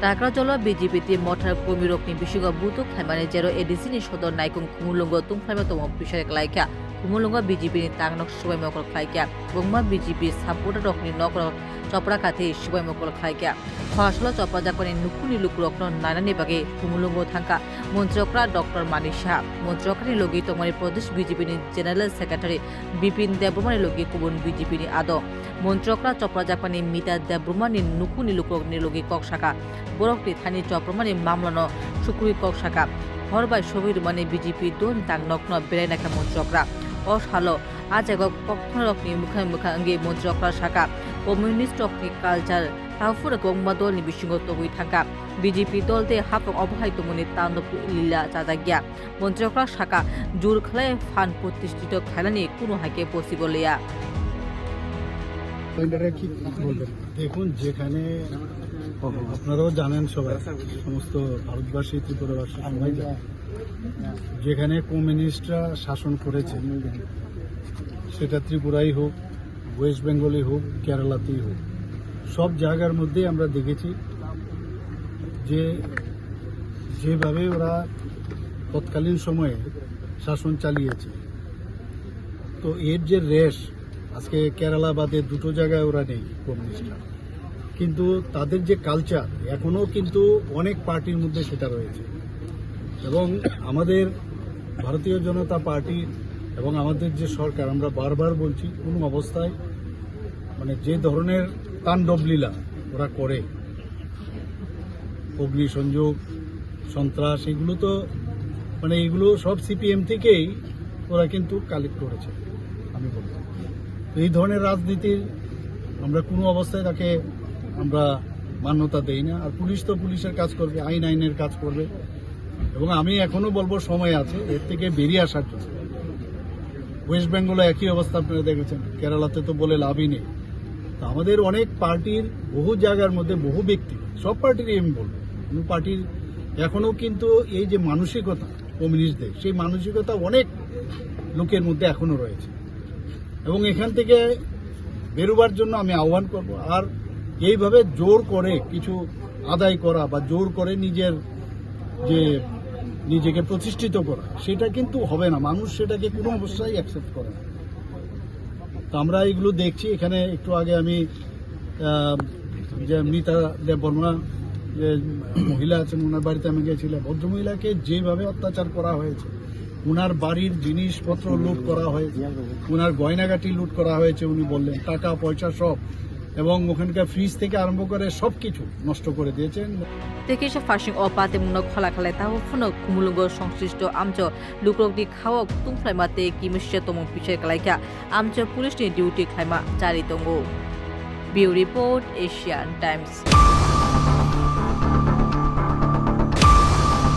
Takra BJP ti mothar komirok ni bisigo butuk khaimani jero ADC ni sodor naikung kumulungo tungkhaima tomo bisare klaika kumulungo BJP ni tangnok subai mokol klaika bungma Ni nok chopra kate subai mokol klaika ফরাসল চপা জাপানি নুকুনি লুকুরকন নানানি বাগে কুমুলুঙ্গ থাকা। মন্ত্রকরা doctor মানিক শাহ। মন্ত্রকরানি লগি তমারি প্রদেশ BJP general secretary Bipin দেববর্মানি লগি কুবন বিজেপি আদ। মন্ত্রকরা চপরা জাপানি মিতা দেববর্মানি নুকুনি লুকুরকনি লগি কক শাখা বরকটি থানি চপ্রমানি মামলানো সুকুরি কক শাখা হরবাই সবির মানে বিজেপি দোন তাং নগ্ন বেড়াই নাকা মন্ত্রকরা অসালো আজ এক পক্ষ রকনি মুখাঙ্গি মন্ত্রকরা শাখা। কমিউনিস্ট রকনি কালচার তাহফুর গংমা দলনি বিসঙ্গত হই থাকা বিজেপি দল দলতে হাফক অবহাই তমনি তাণ্ডব লীলা চাজাগিয়া মন্ত্রকরা শাখা জোর খেলায় ফান প্রতিষ্ঠিত খেলানি কোনো পসিবলিয়া পয়েন্টারে দেখুন, যেখানে আপনারাও জানেন সবাই, সমস্ত ভারতবাসী, ত্রিপুরাবাসী যেখানে কমিউনিস্টরা শাসন করেছে, সেটা ত্রিপুরাই হোক ওয়েস্ট বেঙ্গলই হোক কেরালাতেই হোক, সব জায়গার মধ্যে আমরা দেখেছি যে যেভাবে ওরা তৎকালীন সময়ে শাসন চালিয়েছে। তো এর যে রেশ, আজকে কেরালা বাদে দুটো জায়গায় ওরা নেই কমিউনিস্টরা কিন্তু তাদের যে কালচার এখনও কিন্তু অনেক পার্টির মধ্যে সেটা রয়েছে। এবং আমাদের ভারতীয় জনতা পার্টি এবং আমাদের যে সরকার, আমরা বারবার বলছি, কোনো অবস্থায় মানে যে ধরনের তাণ্ডব লীলা ওরা করে অগ্নিসংযোগ সন্ত্রাস, এগুলো তো মানে এগুলো সব সিপিএম থেকেই ওরা কিন্তু কালেক্ট করেছে, আমি বলব। এই ধরনের রাজনীতির আমরা কোনো অবস্থায় তাকে আমরা মান্যতা দেই না। আর পুলিশ তো পুলিশের কাজ করবে, আইন আইনের কাজ করবে। এবং আমি এখনও বলব সময় আছে, এর থেকে বেরিয়ে আসার জন্য। ওয়েস্ট বেঙ্গলে একই অবস্থা আপনারা দেখেছেন, কেরালাতে তো বলে লাভই নেই। তো আমাদের অনেক পার্টির বহু জায়গার মধ্যে বহু ব্যক্তি, সব পার্টিরই আমি বলব কোনো পার্টির এখনও কিন্তু এই যে মানসিকতা কমিউনিস্টদের, সেই মানসিকতা অনেক লোকের মধ্যে এখনও রয়েছে। এবং এখান থেকে বেরোবার জন্য আমি আহ্বান করব, আর এইভাবে জোর করে কিছু আদায় করা বা জোর করে নিজের যে নিজেকে প্রতিষ্ঠিত করা, সেটা কিন্তু হবে না। মানুষ সেটাকে কোনো অবস্থায় অ্যাকসেপ্ট করে না। তো আমরা এগুলো দেখছি। এখানে একটু আগে আমি যে মিতা দেব বর্মা যে মহিলা আছেন, ওনার বাড়িতে আমি গেছিলাম ভদ্রমহিলাকে যেভাবে অত্যাচার করা হয়েছে, ওনার বাড়ির জিনিসপত্র লুট করা হয়েছে, ওনার গয়নাগাটি লুট করা হয়েছে, উনি বললেন, টাকা, পয়সা সব ওখানকার ফ্রিজ থেকে আরম্ভ করে সব কিছু নষ্ট করে দিয়েছেন। তেকেশা ফার্সিং অ পাতে মুনক খলা খালাই তাহু ফুনো কুমুলুঙ্গ সংশ্লিষ্ট আমচ লুক্রকদি খাওয়া তুংফ্লাই মাতে কিমিশ্য তম পিছে কালাইকা। আমচ পুলিশ ডিউটি খাইমা জারি বিউ রিপোর্ট এশিয়ান টাইমস।